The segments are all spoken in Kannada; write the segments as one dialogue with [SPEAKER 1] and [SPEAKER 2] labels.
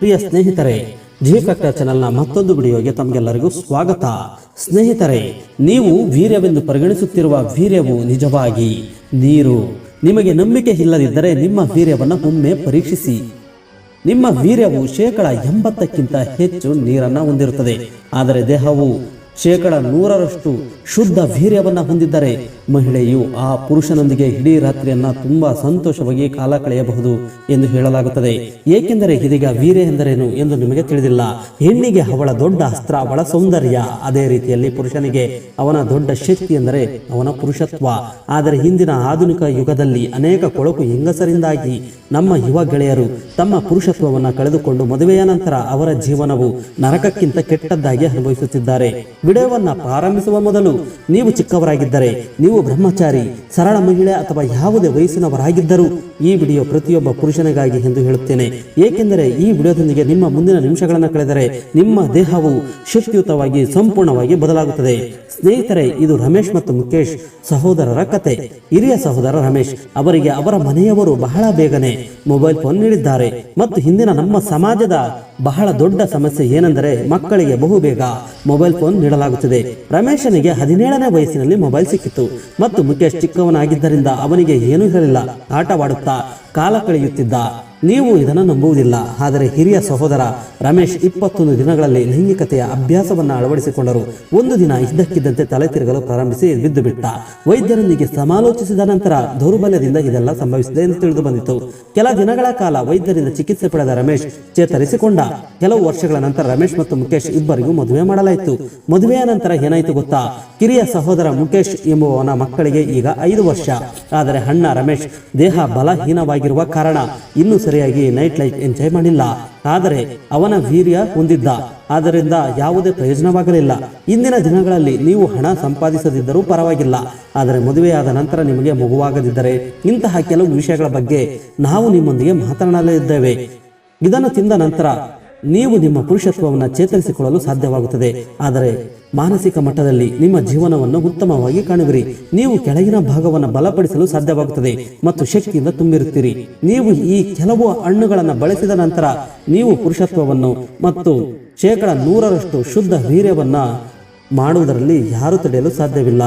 [SPEAKER 1] ಪ್ರಿಯ ಸ್ನೇಹಿತರೆ ಜಿ ಫ್ಯಾಕ್ಟರ್ ಚಾನೆಲ್ನ ಮತ್ತೊಂದು ವಿಡಿಯೋಗೆ ತಮಗೆಲ್ಲರಿಗೂ ಸ್ವಾಗತ. ಸ್ನೇಹಿತರೆ, ನೀವು ವೀರ್ಯವೆಂದು ಪರಿಗಣಿಸುತ್ತಿರುವ ವೀರ್ಯವು ನಿಜವಾಗಿ ನೀರು. ನಿಮಗೆ ನಂಬಿಕೆ ಇಲ್ಲದಿದ್ದರೆ ನಿಮ್ಮ ವೀರ್ಯವನ್ನು ಒಮ್ಮೆ ಪರೀಕ್ಷಿಸಿ. ನಿಮ್ಮ ವೀರ್ಯವು ಶೇಕಡ ಎಂಬತ್ತಕ್ಕಿಂತ ಹೆಚ್ಚು ನೀರನ್ನು ಹೊಂದಿರುತ್ತದೆ. ಆದರೆ ದೇಹವು ಶೇಕಡ ನೂರರಷ್ಟು ಶುದ್ಧ ವೀರ್ಯವನ್ನು ಹೊಂದಿದ್ದರೆ ಮಹಿಳೆಯು ಆ ಪುರುಷನೊಂದಿಗೆ ಇಡೀ ರಾತ್ರಿಯನ್ನ ತುಂಬಾ ಸಂತೋಷವಾಗಿ ಕಾಲ ಕಳೆಯಬಹುದು ಎಂದು ಹೇಳಲಾಗುತ್ತದೆ. ಏಕೆಂದರೆ ಇದೀಗ ವೀರ್ಯ ಎಂದರೇನು ಎಂದು ನಿಮಗೆ ತಿಳಿದಿಲ್ಲ. ಹೆಣ್ಣಿಗೆ ಅವಳ ದೊಡ್ಡ ಅಸ್ತ್ರ, ಅವಳ ಸೌಂದರ್ಯ, ಅದೇ ರೀತಿಯಲ್ಲಿ ಪುರುಷನಿಗೆ ಅವನ ದೊಡ್ಡ ಶಕ್ತಿ ಎಂದರೆ ಅವನ ಪುರುಷತ್ವ. ಆದರೆ ಹಿಂದಿನ ಆಧುನಿಕ ಯುಗದಲ್ಲಿ ಅನೇಕ ಕೊಳಕು ಹೆಂಗಸರಿಂದಾಗಿ ನಮ್ಮ ಯುವ ಗೆಳೆಯರು ತಮ್ಮ ಪುರುಷತ್ವವನ್ನು ಕಳೆದುಕೊಂಡು ಮದುವೆಯ ನಂತರ ಅವರ ಜೀವನವು ನರಕಕ್ಕಿಂತ ಕೆಟ್ಟದ್ದಾಗಿ ಅನುಭವಿಸುತ್ತಿದ್ದಾರೆ. ವಿಡಿಯೋವನ್ನ ಪ್ರಾರಂಭಿಸುವ ಮೊದಲು ನೀವು ಚಿಕ್ಕವರಾಗಿದ್ದರೆ ನೀವು ಬ್ರಹ್ಮಚಾರಿ, ಸರಳ ಮಹಿಳೆ ಅಥವಾ ಯಾವುದೇ ವಯಸ್ಸಿನವರಾಗಿದ್ದರೂ ಈ ವಿಡಿಯೋ ಪ್ರತಿಯೊಬ್ಬ ಪುರುಷನಿಗಾಗಿ ಎಂದು ಹೇಳುತ್ತೇನೆ. ಏಕೆಂದರೆ ಈ ವಿಡಿಯೋದೊಂದಿಗೆ ನಿಮ್ಮ ಮುಂದಿನ ನಿಮಿಷಗಳನ್ನು ಕಳೆದರೆ ನಿಮ್ಮ ದೇಹವು ಶಕ್ತಿಯುತವಾಗಿ ಸಂಪೂರ್ಣವಾಗಿ ಬದಲಾಗುತ್ತದೆ. ಸ್ನೇಹಿತರೆ, ಇದು ರಮೇಶ್ ಮತ್ತು ಮುಖೇಶ್ ಸಹೋದರರ ಕತೆ. ಹಿರಿಯ ಸಹೋದರ ರಮೇಶ್ ಅವರಿಗೆ ಅವರ ಮನೆಯವರು ಬಹಳ ಬೇಗನೆ ಮೊಬೈಲ್ ಫೋನ್ ನೀಡಿದ್ದಾರೆ ಮತ್ತು ಹಿಂದಿನ ನಮ್ಮ ಸಮಾಜದ ಬಹಳ ದೊಡ್ಡ ಸಮಸ್ಯೆ ಏನೆಂದರೆ ಮಕ್ಕಳಿಗೆ ಬಹುಬೇಗ ಮೊಬೈಲ್ ಫೋನ್ ನೀಡಲಾಗುತ್ತದೆ. ರಮೇಶನಿಗೆ ಹದಿನೇಳನೇ ವಯಸ್ಸಿನಲ್ಲಿ ಮೊಬೈಲ್ ಸಿಕ್ಕಿತು ಮತ್ತು ಮುಖೇಶ್ ಚಿಕ್ಕವನಾಗಿದ್ದರಿಂದ ಅವನಿಗೆ ಏನೂ ಇರಲಿಲ್ಲ ಆಟವಾಡುತ್ತಾ ಕಾಲ ಕಳೆಯುತ್ತಿದ್ದ. ನೀವು ಇದನ್ನು ನಂಬುವುದಿಲ್ಲ. ಆದರೆ ಹಿರಿಯ ಸಹೋದರ ರಮೇಶ್ ಇಪ್ಪತ್ತೊಂದು ದಿನಗಳಲ್ಲಿ ಲೈಂಗಿಕತೆಯ ಅಭ್ಯಾಸವನ್ನು ಅಳವಡಿಸಿಕೊಂಡರು. ಒಂದು ದಿನ ಇದ್ದಕ್ಕಿದ್ದಂತೆ ತಲೆ ತಿರುಗಲು ಪ್ರಾರಂಭಿಸಿ ಬಿದ್ದು ಬಿಟ್ಟ. ವೈದ್ಯರೊಂದಿಗೆ ಸಮಾಲೋಚಿಸಿದ ನಂತರ ದೌರ್ಬಲ್ಯದಿಂದ ಇದೆಲ್ಲ ಸಂಭವಿಸಿದೆ ಎಂದು ತಿಳಿದು ಬಂದಿತು. ಕೆಲ ದಿನಗಳ ಕಾಲ ವೈದ್ಯರಿಂದ ಚಿಕಿತ್ಸೆ ಪಡೆದ ರಮೇಶ್ ಚೇತರಿಸಿಕೊಂಡ. ಕೆಲವು ವರ್ಷಗಳ ನಂತರ ರಮೇಶ್ ಮತ್ತು ಮುಖೇಶ್ ಇಬ್ಬರಿಗೂ ಮದುವೆ ಮಾಡಲಾಯಿತು. ಮದುವೆಯ ನಂತರ ಏನಾಯಿತು ಗೊತ್ತಾ? ಕಿರಿಯ ಸಹೋದರ ಮುಖೇಶ್ ಎಂಬುವವನ ಮಕ್ಕಳಿಗೆ ಈಗ ಐದು ವರ್ಷ. ಆದರೆ ಅಣ್ಣ ರಮೇಶ್ ದೇಹ ಬಲಹೀನವಾಗಿರುವ ಕಾರಣ ಇನ್ನೂ ಸರಿಯಾಗಿ ನೈಟ್ ಲೈಫ್ ಎಂಜಾಯ್ ಮಾಡಿಲ್ಲ. ಆದರೆ ಅವನ ವೀರ್ಯ ಹೊಂದಿದ್ದ. ಆದ್ದರಿಂದ ಯಾವುದೇ ಪ್ರಯೋಜನವಾಗಲಿಲ್ಲ. ಇಂದಿನ ದಿನಗಳಲ್ಲಿ ನೀವು ಹಣ ಸಂಪಾದಿಸದಿದ್ದರೂ ಪರವಾಗಿಲ್ಲ. ಆದರೆ ಮದುವೆಯಾದ ನಂತರ ನಿಮಗೆ ಮಗುವಾಗದಿದ್ದರೆ ಇಂತಹ ಕೆಲವು ವಿಷಯಗಳ ಬಗ್ಗೆ ನಾವು ನಿಮ್ಮೊಂದಿಗೆ ಮಾತನಾಡಲಿದ್ದೇವೆ. ಇದನ್ನು ತಿಂದ ನಂತರ ನೀವು ನಿಮ್ಮ ಪುರುಷತ್ವವನ್ನು ಚೇತರಿಸಿಕೊಳ್ಳಲು ಸಾಧ್ಯವಾಗುತ್ತದೆ. ಆದರೆ ಮಾನಸಿಕ ಮಟ್ಟದಲ್ಲಿ ನಿಮ್ಮ ಜೀವನವನ್ನು ಉತ್ತಮವಾಗಿ ಕಾಣುವಿರಿ. ನೀವು ಕೆಳಗಿನ ಭಾಗವನ್ನು ಬಲಪಡಿಸಲು ಸಾಧ್ಯವಾಗುತ್ತದೆ ಮತ್ತು ಶಕ್ತಿಯಿಂದ ತುಂಬಿರುತ್ತೀರಿ. ನೀವು ಈ ಕೆಲವು ಹಣ್ಣುಗಳನ್ನು ಬಳಸಿದ ನಂತರ ನೀವು ಪುರುಷತ್ವವನ್ನು ಮತ್ತು ಶೇಕಡ ನೂರರಷ್ಟು ಶುದ್ಧ ವೀರ್ಯವನ್ನ ಮಾಡುವುದರಲ್ಲಿ ಯಾರು ತಡೆಯಲು ಸಾಧ್ಯವಿಲ್ಲ.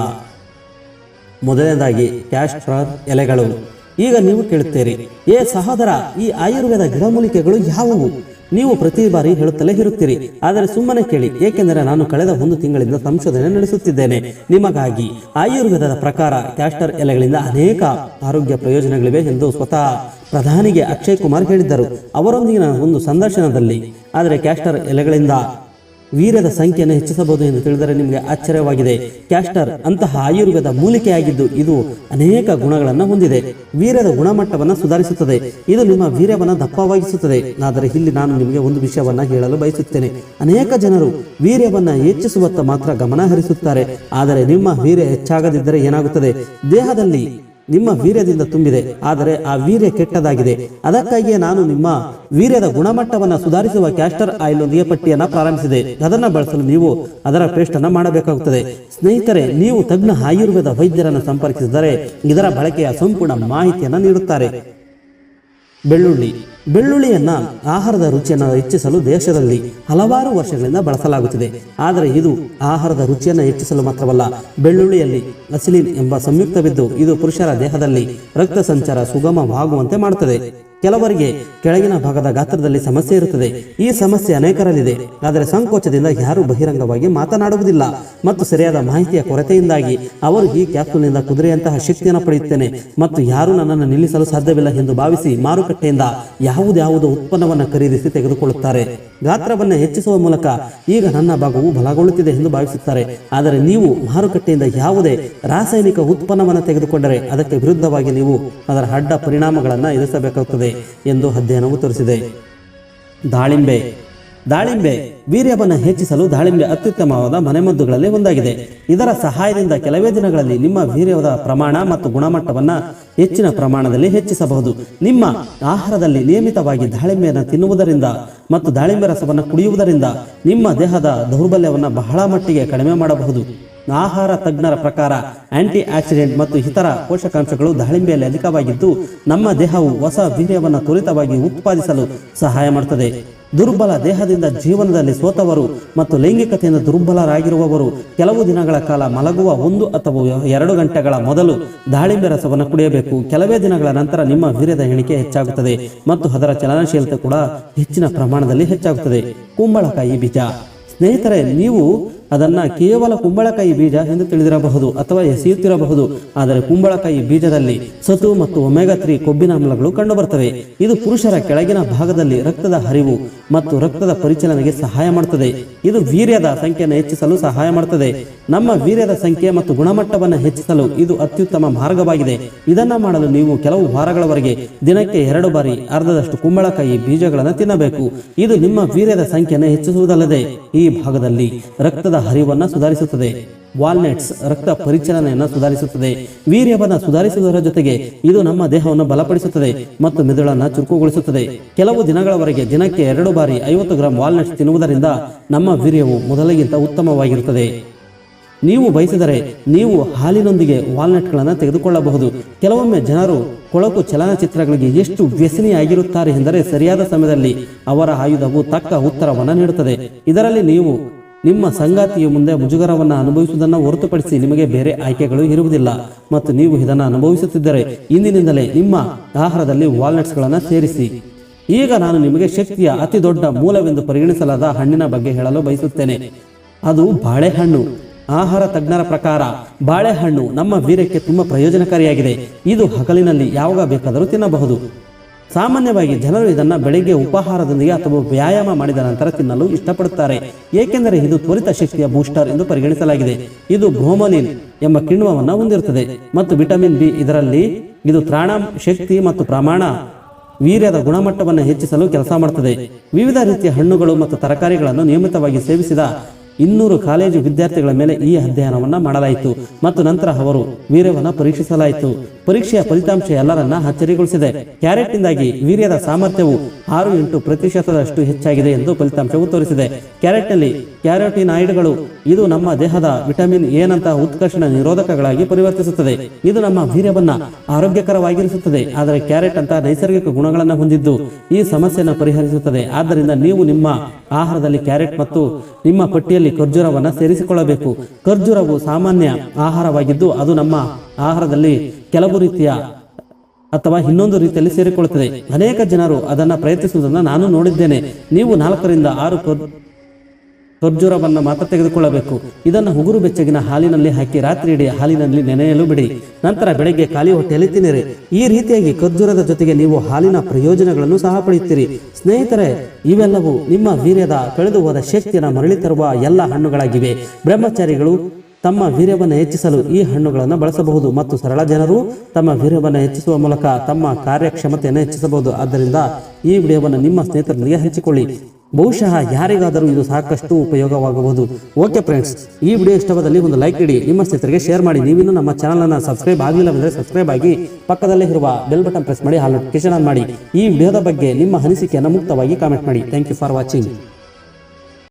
[SPEAKER 1] ಮೊದಲನೇದಾಗಿ ಕ್ಯಾಸ್ಟ್ರಾರ್ ಎಲೆಗಳು. ಈಗ ನೀವು ಕೇಳುತ್ತೀರಿ, ಏ ಸಹೋದರ, ಈ ಆಯುರ್ವೇದ ಗಿಡಮೂಲಿಕೆಗಳು ಯಾವುವು? ನೀವು ಪ್ರತಿ ಬಾರಿ ಹೇಳುತ್ತಲೇ ಇರುತ್ತೀರಿ. ಆದರೆ ಸುಮ್ಮನೆ ಕೇಳಿ, ಏಕೆಂದರೆ ನಾನು ಕಳೆದ ಒಂದು ತಿಂಗಳಿಂದ ಸಂಶೋಧನೆ ನಡೆಸುತ್ತಿದ್ದೇನೆ. ನಿಮಗಾಗಿ ಆಯುರ್ವೇದದ ಪ್ರಕಾರ ಕ್ಯಾಸ್ಟರ್ ಎಲೆಗಳಿಂದ ಅನೇಕ ಆರೋಗ್ಯ ಪ್ರಯೋಜನಗಳಿವೆ ಎಂದು ಸ್ವತಃ ಪ್ರಧಾನಿಗೆ ಅಕ್ಷಯ್ ಕುಮಾರ್ ಹೇಳಿದ್ದರು. ಅವರೊಂದಿಗಿನ ಒಂದು ಸಂದರ್ಶನದಲ್ಲಿ, ಆದರೆ ಕ್ಯಾಸ್ಟರ್ ಎಲೆಗಳಿಂದ ವೀರ್ಯದ ಸಂಖ್ಯೆಯನ್ನು ಹೆಚ್ಚಿಸಬಹುದು ಎಂದು ತಿಳಿದರೆ ನಿಮಗೆ ಆಶ್ಚರ್ಯವಾಗಿದೆ. ಕ್ಯಾಸ್ಟರ್ ಅಂತಹ ಆಯುರ್ವೇದ ಮೂಲಿಕೆಯಾಗಿದ್ದು ಇದು ಅನೇಕ ಗುಣಗಳನ್ನು ಹೊಂದಿದೆ. ವೀರ್ಯದ ಗುಣಮಟ್ಟವನ್ನು ಸುಧಾರಿಸುತ್ತದೆ. ಇದು ನಿಮ್ಮ ವೀರ್ಯವನ್ನು ದಪ್ಪವಾಗಿಸುತ್ತದೆ. ಆದರೆ ಇಲ್ಲಿ ನಾನು ನಿಮಗೆ ಒಂದು ವಿಷಯವನ್ನ ಹೇಳಲು ಬಯಸುತ್ತೇನೆ. ಅನೇಕ ಜನರು ವೀರ್ಯವನ್ನು ಹೆಚ್ಚಿಸುವತ್ತ ಮಾತ್ರ ಗಮನ ಹರಿಸುತ್ತಾರೆ. ಆದರೆ ನಿಮ್ಮ ವೀರ್ಯ ಹೆಚ್ಚಾಗದಿದ್ದರೆ ಏನಾಗುತ್ತದೆ? ದೇಹದಲ್ಲಿ ನಿಮ್ಮ ವೀರ್ಯದಿಂದ ತುಂಬಿದೆ, ಆದರೆ ಆ ವೀರ್ಯ ಕೆಟ್ಟದಾಗಿದೆ. ಅದಕ್ಕಾಗಿಯೇ ನಾನು ನಿಮ್ಮ ವೀರ್ಯದ ಗುಣಮಟ್ಟವನ್ನು ಸುಧಾರಿಸುವ ಕ್ಯಾಸ್ಟರ್ ಆಯಿಲ್ ಒಂದಿಗೆ ಪಟ್ಟಿಯನ್ನು ಪ್ರಾರಂಭಿಸಿದೆ. ಅದನ್ನು ಬಳಸಲು ನೀವು ಅದರ ಪೇಸ್ಟ್ ಅನ್ನು ಮಾಡಬೇಕಾಗುತ್ತದೆ. ಸ್ನೇಹಿತರೆ, ನೀವು ತಜ್ಞ ಆಯುರ್ವೇದ ವೈದ್ಯರನ್ನು ಸಂಪರ್ಕಿಸಿದರೆ ಇದರ ಬಳಕೆಯ ಸಂಪೂರ್ಣ ಮಾಹಿತಿಯನ್ನು ನೀಡುತ್ತಾರೆ. ಬೆಳ್ಳುಳ್ಳಿ. ಬೆಳ್ಳುಳ್ಳಿಯನ್ನ ಆಹಾರದ ರುಚಿಯನ್ನು ಹೆಚ್ಚಿಸಲು ದೇಶದಲ್ಲಿ ಹಲವಾರು ವರ್ಷಗಳಿಂದ ಬಳಸಲಾಗುತ್ತಿದೆ. ಆದರೆ ಇದು ಆಹಾರದ ರುಚಿಯನ್ನು ಹೆಚ್ಚಿಸಲು ಮಾತ್ರವಲ್ಲ, ಬೆಳ್ಳುಳ್ಳಿಯಲ್ಲಿ ಅಸಿಲಿನ್ ಎಂಬ ಸಂಯುಕ್ತವಿದ್ದು ಇದು ಪುರುಷರ ದೇಹದಲ್ಲಿ ರಕ್ತ ಸಂಚಾರ ಸುಗಮವಾಗುವಂತೆ ಮಾಡುತ್ತದೆ. ಕೆಲವರಿಗೆ ಕೆಳಗಿನ ಭಾಗದ ಗಾತ್ರದಲ್ಲಿ ಸಮಸ್ಯೆ ಇರುತ್ತದೆ. ಈ ಸಮಸ್ಯೆ ಅನೇಕರಲ್ಲಿದೆ. ಆದರೆ ಸಂಕೋಚದಿಂದ ಯಾರೂ ಬಹಿರಂಗವಾಗಿ ಮಾತನಾಡುವುದಿಲ್ಲ. ಮತ್ತು ಸರಿಯಾದ ಮಾಹಿತಿಯ ಕೊರತೆಯಿಂದಾಗಿ ಅವರು ಈ ಕ್ಯಾಪ್ಸೂಲ್ನಿಂದ ಕುದುರೆಯಂತಹ ಶಕ್ತಿಯನ್ನು ಪಡೆಯುತ್ತೇನೆ. ಮತ್ತು ಯಾರೂ ನನ್ನನ್ನು ನಿಲ್ಲಿಸಲು ಸಾಧ್ಯವಿಲ್ಲ ಎಂದು ಭಾವಿಸಿ ಮಾರುಕಟ್ಟೆಯಿಂದ ಯಾವುದ್ಯಾವುದೋ ಉತ್ಪನ್ನವನ್ನು ಖರೀದಿಸಿ ತೆಗೆದುಕೊಳ್ಳುತ್ತಾರೆ. ಗಾತ್ರವನ್ನು ಹೆಚ್ಚಿಸುವ ಮೂಲಕ ಈಗ ನನ್ನ ಭಾಗವು ಬಲಗೊಳ್ಳುತ್ತಿದೆ ಎಂದು ಭಾವಿಸುತ್ತಾರೆ. ಆದರೆ ನೀವು ಮಾರುಕಟ್ಟೆಯಿಂದ ಯಾವುದೇ ರಾಸಾಯನಿಕ ಉತ್ಪನ್ನವನ್ನು ತೆಗೆದುಕೊಂಡರೆ ಅದಕ್ಕೆ ವಿರುದ್ಧವಾಗಿ ನೀವು ಅದರ ಅಡ್ಡ ಪರಿಣಾಮಗಳನ್ನು ಎದುರಿಸಬೇಕಾಗುತ್ತದೆ. ಎಂದು ಅಧ್ಯಯನವು ತೋರಿಸಿದೆ. ದಾಳಿಂಬೆ ದಾಳಿಂಬೆ ವೀರ್ಯವನ್ನು ಹೆಚ್ಚಿಸಲು ದಾಳಿಂಬೆ ಅತ್ಯುತ್ತಮವಾದ ಮನೆಮದ್ದುಗಳಲ್ಲಿ ಒಂದಾಗಿದೆ. ಇದರ ಸಹಾಯದಿಂದ ಕೆಲವೇ ದಿನಗಳಲ್ಲಿ ನಿಮ್ಮ ವೀರ್ಯದ ಪ್ರಮಾಣ ಮತ್ತು ಗುಣಮಟ್ಟವನ್ನು ಹೆಚ್ಚಿನ ಪ್ರಮಾಣದಲ್ಲಿ ಹೆಚ್ಚಿಸಬಹುದು. ನಿಮ್ಮ ಆಹಾರದಲ್ಲಿ ನಿಯಮಿತವಾಗಿ ದಾಳಿಂಬೆಯನ್ನು ತಿನ್ನುವುದರಿಂದ ಮತ್ತು ದಾಳಿಂಬೆ ರಸವನ್ನು ಕುಡಿಯುವುದರಿಂದ ನಿಮ್ಮ ದೇಹದ ದೌರ್ಬಲ್ಯವನ್ನು ಬಹಳ ಮಟ್ಟಿಗೆ ಕಡಿಮೆ ಮಾಡಬಹುದು. ಆಹಾರ ತಜ್ಞರ ಪ್ರಕಾರ ಆಂಟಿ ಆಕ್ಸಿಡೆಂಟ್ ಮತ್ತು ಇತರ ಪೋಷಕಾಂಶಗಳು ದಾಳಿಂಬೆಯಲ್ಲಿ ಅಧಿಕವಾಗಿದ್ದು, ನಮ್ಮ ದೇಹವು ಹೊಸ ವೀರ್ಯವನ್ನು ತ್ವರಿತವಾಗಿ ಉತ್ಪಾದಿಸಲು ಸಹಾಯ ಮಾಡುತ್ತದೆ ದುರ್ಬಲ ದೇಹದಿಂದ ಜೀವನದಲ್ಲಿ ಸೋತವರು ಮತ್ತು ಲೈಂಗಿಕತೆಯಿಂದ ದುರ್ಬಲರಾಗಿರುವವರು ಕೆಲವು ದಿನಗಳ ಕಾಲ ಮಲಗುವ ಒಂದು ಅಥವಾ ಎರಡು ಗಂಟೆಗಳ ಮೊದಲು ದಾಳಿಂಬೆ ರಸವನ್ನು ಕುಡಿಯಬೇಕು. ಕೆಲವೇ ದಿನಗಳ ನಂತರ ನಿಮ್ಮ ವೀರ್ಯದ ಎಣಿಕೆ ಹೆಚ್ಚಾಗುತ್ತದೆ ಮತ್ತು ಅದರ ಚಲನಶೀಲತೆ ಕೂಡ ಹೆಚ್ಚಿನ ಪ್ರಮಾಣದಲ್ಲಿ ಹೆಚ್ಚಾಗುತ್ತದೆ. ಕುಂಬಳಕಾಯಿ ಬೀಜ. ಸ್ನೇಹಿತರೆ, ನೀವು ಅದನ್ನ ಕೇವಲ ಕುಂಬಳಕಾಯಿ ಬೀಜ ಎಂದು ತಿಳಿದಿರಬಹುದು ಅಥವಾ ಎಸೆಯುತ್ತಿರಬಹುದು. ಆದರೆ ಕುಂಬಳಕಾಯಿ ಬೀಜದಲ್ಲಿ ಸತು ಮತ್ತು ಒಮೆಗಾ ತ್ರೀ ಕೊಬ್ಬಿನ ಆಮ್ಲಗಳು ಕಂಡುಬರ್ತವೆ. ಇದು ಪುರುಷರ ಕೆಳಗಿನ ಭಾಗದಲ್ಲಿ ರಕ್ತದ ಹರಿವು ಮತ್ತು ರಕ್ತದ ಪರಿಚಲನೆಗೆ ಸಹಾಯ ಮಾಡುತ್ತದೆ ಇದು ವೀರ್ಯದ ಸಂಖ್ಯೆಯನ್ನು ಹೆಚ್ಚಿಸಲು ಸಹಾಯ ಮಾಡುತ್ತದೆ ನಮ್ಮ ವೀರ್ಯದ ಸಂಖ್ಯೆ ಮತ್ತು ಗುಣಮಟ್ಟವನ್ನು ಹೆಚ್ಚಿಸಲು ಇದು ಅತ್ಯುತ್ತಮ ಮಾರ್ಗವಾಗಿದೆ. ಇದನ್ನು ಮಾಡಲು ನೀವು ಕೆಲವು ವಾರಗಳವರೆಗೆ ದಿನಕ್ಕೆ ಎರಡು ಬಾರಿ ಅರ್ಧದಷ್ಟು ಕುಂಬಳಕಾಯಿ ಬೀಜಗಳನ್ನು ತಿನ್ನಬೇಕು. ಇದು ನಿಮ್ಮ ವೀರ್ಯದ ಸಂಖ್ಯೆಯನ್ನು ಹೆಚ್ಚಿಸುವುದಲ್ಲದೆ ಈ ಭಾಗದಲ್ಲಿ ರಕ್ತದ ಹರಿವನ್ನು ಸುಧಾರಿಸುತ್ತದೆ. ವಾಲ್ನಟ್ಸ್ ರಕ್ತ ಪರಿಚಲನೆಯನ್ನು ಸುಧಾರಿಸುತ್ತದೆ. ವೀರ್ಯವನ್ನು ಸುಧಾರಿಸುವುದರ ಜೊತೆಗೆ ಇದು ನಮ್ಮ ದೇಹವನ್ನು ಬಲಪಡಿಸುತ್ತದೆ ಮತ್ತು ಮೆದುಳನ್ನು ಚುರುಕುಗೊಳಿಸುತ್ತದೆ. ಕೆಲವು ದಿನಗಳವರೆಗೆ ದಿನಕ್ಕೆ ಎರಡು ಬಾರಿ ಐವತ್ತು ಗ್ರಾಂ ವಾಲ್ನಟ್ಸ್ ತಿನ್ನುವುದರಿಂದ ನಮ್ಮ ವೀರ್ಯವು ಮೊದಲಿಗಿಂತ ಉತ್ತಮವಾಗಿರುತ್ತದೆ. ನೀವು ಬಯಸಿದರೆ ನೀವು ಹಾಲಿನೊಂದಿಗೆ ವಾಲ್ನಟ್ಗಳನ್ನು ತೆಗೆದುಕೊಳ್ಳಬಹುದು. ಕೆಲವೊಮ್ಮೆ ಜನರು ಕೊಳಕು ಚಲನಚಿತ್ರಗಳಿಗೆ ಎಷ್ಟು ವ್ಯಸನಿಯಾಗಿರುತ್ತಾರೆ ಎಂದರೆ ಸರಿಯಾದ ಸಮಯದಲ್ಲಿ ಅವರ ಆಯುಧವು ತಕ್ಕ ಉತ್ತರವನ್ನು ನೀಡುತ್ತದೆ. ಇದರಲ್ಲಿ ನೀವು ನಿಮ್ಮ ಸಂಗಾತಿಯ ಮುಂದೆ ಮುಜುಗರವನ್ನು ಅನುಭವಿಸುವುದನ್ನು ಹೊರತುಪಡಿಸಿ ನಿಮಗೆ ಬೇರೆ ಆಯ್ಕೆಗಳು ಇರುವುದಿಲ್ಲ. ಮತ್ತು ನೀವು ಇದನ್ನು ಅನುಭವಿಸುತ್ತಿದ್ದರೆ ಇಂದಿನಿಂದಲೇ ನಿಮ್ಮ ಆಹಾರದಲ್ಲಿ ವಾಲ್ನಟ್ಸ್ಗಳನ್ನು ಸೇರಿಸಿ. ಈಗ ನಾನು ನಿಮಗೆ ಶಕ್ತಿಯ ಅತಿ ದೊಡ್ಡ ಮೂಲವೆಂದು ಪರಿಗಣಿಸಲಾದ ಹಣ್ಣಿನ ಬಗ್ಗೆ ಹೇಳಲು ಬಯಸುತ್ತೇನೆ. ಅದು ಬಾಳೆಹಣ್ಣು. ಆಹಾರ ತಜ್ಞರ ಪ್ರಕಾರ ಬಾಳೆಹಣ್ಣು ನಮ್ಮ ವೀರ್ಯಕ್ಕೆ ತುಂಬಾ ಪ್ರಯೋಜನಕಾರಿಯಾಗಿದೆ. ಇದು ಹಗಲಿನಲ್ಲಿ ಯಾವಾಗ ಬೇಕಾದರೂ ತಿನ್ನಬಹುದು. ಸಾಮಾನ್ಯವಾಗಿ ಜನರು ಇದನ್ನು ಬೆಳಿಗ್ಗೆ ಉಪಹಾರದೊಂದಿಗೆ ಅಥವಾ ವ್ಯಾಯಾಮ ಮಾಡಿದ ನಂತರ ತಿನ್ನಲು ಇಷ್ಟಪಡುತ್ತಾರೆ. ಏಕೆಂದರೆ ಇದು ತ್ವರಿತ ಶಕ್ತಿಯ ಬೂಸ್ಟರ್ ಎಂದು ಪರಿಗಣಿಸಲಾಗಿದೆ. ಇದು ಬ್ರೋಮಲಿನ್ ಎಂಬ ಕಿಣ್ವವನ್ನು ಹೊಂದಿರುತ್ತದೆ. ಮತ್ತು ವಿಟಮಿನ್ ಬಿ ಇದರಲ್ಲಿ ಇದು ತ್ರಾಣ, ಶಕ್ತಿ ಮತ್ತು ಪ್ರಮಾಣ, ವೀರ್ಯದ ಗುಣಮಟ್ಟವನ್ನು ಹೆಚ್ಚಿಸಲು ಕೆಲಸ ಮಾಡುತ್ತದೆ ವಿವಿಧ ರೀತಿಯ ಹಣ್ಣುಗಳು ಮತ್ತು ತರಕಾರಿಗಳನ್ನು ನಿಯಮಿತವಾಗಿ ಸೇವಿಸಿದ ಇನ್ನೂರು ಕಾಲೇಜು ವಿದ್ಯಾರ್ಥಿಗಳ ಮೇಲೆ ಈ ಅಧ್ಯಯನವನ್ನು ಮಾಡಲಾಯಿತು. ಮತ್ತು ನಂತರ ಅವರು ವೀರ್ಯವನ್ನು ಪರೀಕ್ಷಿಸಲಾಯಿತು. ಪರೀಕ್ಷೆಯ ಫಲಿತಾಂಶ ಎಲ್ಲರನ್ನ ಅಚ್ಚರಿಗೊಳಿಸಿದೆ. ಕ್ಯಾರೆಟ್ನಿಂದಾಗಿ ವೀರ್ಯದ ಸಾಮರ್ಥ್ಯವು ಆರು ಎಂಟು ಪ್ರತಿಶತದಷ್ಟು ಹೆಚ್ಚಾಗಿದೆ ಎಂದು ಫಲಿತಾಂಶವು ತೋರಿಸಿದೆ. ಕ್ಯಾರೆಟ್ನಲ್ಲಿ ಕ್ಯಾರೋಟಿನಾಯ್ಡ್ಗಳು ಇದು ನಮ್ಮ ದೇಹದ ವಿಟಮಿನ್ ಎ ಉತ್ಕರ್ಷಣ ನಿರೋಧಕಗಳಾಗಿ ಪರಿವರ್ತಿಸುತ್ತದೆ. ಇದು ನಮ್ಮ ವೀರ್ಯವನ್ನ ಆರೋಗ್ಯಕರವಾಗಿರಿಸುತ್ತದೆ. ಆದರೆ ಕ್ಯಾರೆಟ್ ಅಂತ ನೈಸರ್ಗಿಕ ಗುಣಗಳನ್ನು ಹೊಂದಿದ್ದು ಈ ಸಮಸ್ಯೆಯನ್ನು ಪರಿಹರಿಸುತ್ತದೆ. ಆದ್ದರಿಂದ ನೀವು ನಿಮ್ಮ ಆಹಾರದಲ್ಲಿ ಕ್ಯಾರೆಟ್ ಮತ್ತು ನಿಮ್ಮ ಪಟ್ಟಿಯಲ್ಲಿ ಖರ್ಜೂರವನ್ನು ಸೇರಿಸಿಕೊಳ್ಳಬೇಕು. ಖರ್ಜೂರವು ಸಾಮಾನ್ಯ ಆಹಾರವಾಗಿದ್ದು ಅದು ನಮ್ಮ ಆಹಾರದಲ್ಲಿ ಕೆಲವು ರೀತಿಯ ಅಥವಾ ಇನ್ನೊಂದು ರೀತಿಯಲ್ಲಿ ಸೇರಿಕೊಳ್ಳುತ್ತದೆ. ಅನೇಕ ಜನರು ಅದನ್ನು ಪ್ರಯತ್ನಿಸುವುದನ್ನು ನಾನು ನೋಡಿದ್ದೇನೆ. ನೀವು ನಾಲ್ಕರಿಂದ ಆರು ಖರ್- ಖರ್ಜೂರವನ್ನು ಮಾತ್ರ ತೆಗೆದುಕೊಳ್ಳಬೇಕು. ಇದನ್ನು ಉಗುರು ಬೆಚ್ಚಗಿನ ಹಾಲಿನಲ್ಲಿ ಹಾಕಿ ರಾತ್ರಿ ಇಡೀ ಹಾಲಿನಲ್ಲಿ ನೆನೆಯಲು ಬಿಡಿ. ನಂತರ ಬೆಳಗ್ಗೆ ಖಾಲಿ ಹೊಟ್ಟೆಯಲ್ಲಿ ತಿನ್ನಿರಿ. ಈ ರೀತಿಯಾಗಿ ಖರ್ಜೂರದ ಜೊತೆಗೆ ನೀವು ಹಾಲಿನ ಪ್ರಯೋಜನಗಳನ್ನು ಸಹ ಪಡೆಯುತ್ತೀರಿ. ಸ್ನೇಹಿತರೆ, ಇವೆಲ್ಲವೂ ನಿಮ್ಮ ವೀರ್ಯದ ಕಳೆದು ಹೋದ ಶಕ್ತಿಯನ್ನು ಮರಳಿ ತರುವ ಎಲ್ಲ ಹಣ್ಣುಗಳಾಗಿವೆ. ಬ್ರಹ್ಮಚಾರಿಗಳು ತಮ್ಮ ವೀರ್ಯವನ್ನು ಹೆಚ್ಚಿಸಲು ಈ ಹಣ್ಣುಗಳನ್ನು ಬಳಸಬಹುದು ಮತ್ತು ಸರಳ ಜನರು ತಮ್ಮ ವೀರ್ಯವನ್ನು ಹೆಚ್ಚಿಸುವ ಮೂಲಕ ತಮ್ಮ ಕಾರ್ಯಕ್ಷಮತೆಯನ್ನು ಹೆಚ್ಚಿಸಬಹುದು. ಆದ್ದರಿಂದ ಈ ವಿಡಿಯೋವನ್ನು ನಿಮ್ಮ ಸ್ನೇಹಿತರೊಂದಿಗೆ ಹಂಚಿಕೊಳ್ಳಿ. ಬಹುಶಃ ಯಾರಿಗಾದರೂ ಇದು ಸಾಕಷ್ಟು ಉಪಯೋಗವಾಗಬಹುದು. ಓಕೆ ಫ್ರೆಂಡ್ಸ್, ಈ ವಿಡಿಯೋ ಇಷ್ಟವಾದಲ್ಲಿ ಒಂದು ಲೈಕ್ ಇಡಿ. ನಿಮ್ಮ ಸ್ನೇಹಿತರಿಗೆ ಶೇರ್ ಮಾಡಿ. ನೀವಿನ್ನೂ ನಮ್ಮ ಚಾನಲ್ ಅನ್ನು ಸಬ್ಸ್ಕ್ರೈಬ್ ಆಗಲಿಲ್ಲವೆಂದರೆ ಸಬ್ಸ್ಕ್ರೈಬ್ ಆಗಿ ಪಕ್ಕದಲ್ಲೇ ಇರುವ ಬೆಲ್ ಬಟನ್ ಪ್ರೆಸ್ ಮಾಡಿ ಹಾಲ್ ನೋಟಿಫಿಕೇಶನ್ ಆನ್ ಮಾಡಿ. ಈ ವಿಡಿಯೋದ ಬಗ್ಗೆ ನಿಮ್ಮ ಅನಿಸಿಕೆಯನ್ನು ಮುಕ್ತವಾಗಿ ಕಾಮೆಂಟ್ ಮಾಡಿ. Thank you for watching.